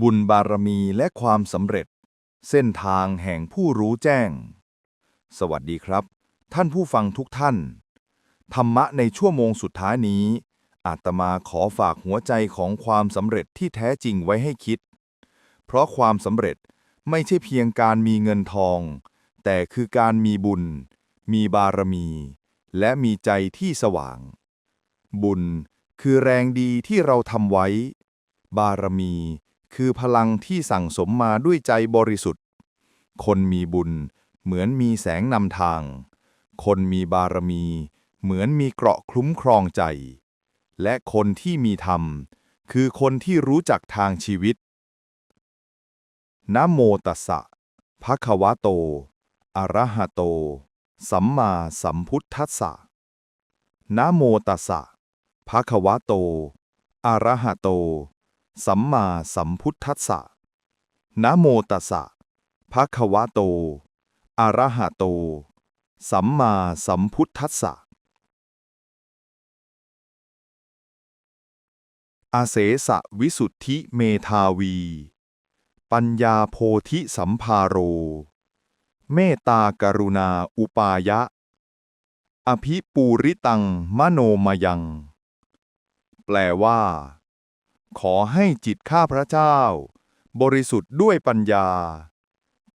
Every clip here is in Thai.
บุญบารมีและความสำเร็จ เส้นทางแห่งผู้รู้แจ้ง สวัสดีครับ ท่านผู้ฟังทุกท่าน ธรรมะในชั่วโมงสุดท้ายนี้ อาตมาขอฝากหัวใจของความสำเร็จที่แท้จริงไว้ให้คิด เพราะความสำเร็จไม่ใช่เพียงการมีเงินทอง แต่คือการมีบุญ มีบารมี และมีใจที่สว่าง บุญคือแรงดีที่เราทำไว้ บารมี คือพลังที่สั่งสมมาด้วยใจบริสุทธิ์ คนมีบุญ เหมือนมีแสงนำทาง คนมีบารมี เหมือนมีเกราะคลุ้มครองใจ และคนที่มีธรรม คือคนที่รู้จักทางชีวิตนะโมตัสสะภะคะวะโต อะระหะโต สัมมาสัมพุทธัสสะนะโมตัสสะภะคะวะโต อะระหะโต สัมมาสัมพุทธัสสะนะโมตัสสะภะคะวะโต อะระหะโต สัมมาสัมพุทธัสสะ อาเสสะวิสุทธิเมธาวี ปัญญาโพธิสัมภาโร เมตตากรุณาอุปายะ อภิปูริตังมโนมยัง แปลว่า ขอให้จิตข้าพระเจ้า บริสุทธิ์ด้วยปัญญา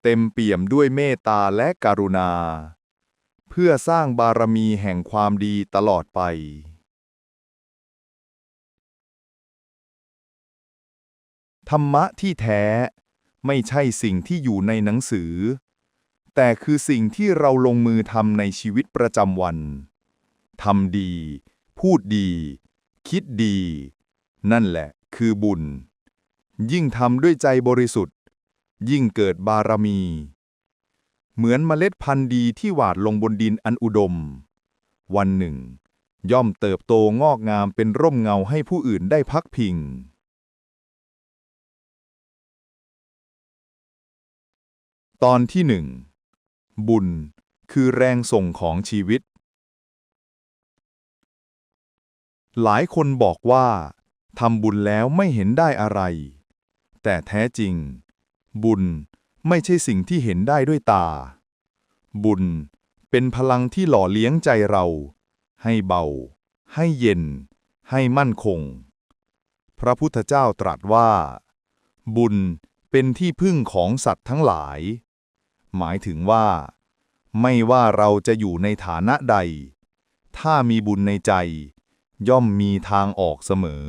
เต็มเปี่ยมด้วยเมตตาและกรุณา เพื่อสร้างบารมีแห่งความดีตลอดไป ธรรมะที่แท้ไม่ใช่สิ่งที่อยู่ในหนังสือ แต่คือสิ่งที่เราลงมือทำในชีวิตประจำวัน ทำดี พูดดี คิดดี นั่นแหละ คือบุญ ยิ่งทำด้วยใจบริสุทธิ์ ยิ่งเกิดบารมี เหมือนเมล็ดพันธุ์ดีที่หวาดลงบนดินอันอุดม วันหนึ่ง ย่อมเติบโตงอกงามเป็นร่มเงาให้ผู้อื่นได้พักพิง ตอนที่หนึ่งบุญคือแรงส่งของชีวิต หลายคนบอกว่า ทำบุญแล้วไม่เห็นได้อะไร แต่แท้จริง บุญไม่ใช่สิ่งที่เห็นได้ด้วยตา บุญเป็นพลังที่หล่อเลี้ยงใจเรา ให้เบา ให้เย็น ให้มั่นคง พระพุทธเจ้าตรัสว่า บุญเป็นที่พึ่งของสัตว์ทั้งหลาย หมายถึงว่า ไม่ว่าเราจะอยู่ในฐานะใด ถ้ามีบุญในใจ ย่อมมีทางออกเสมอ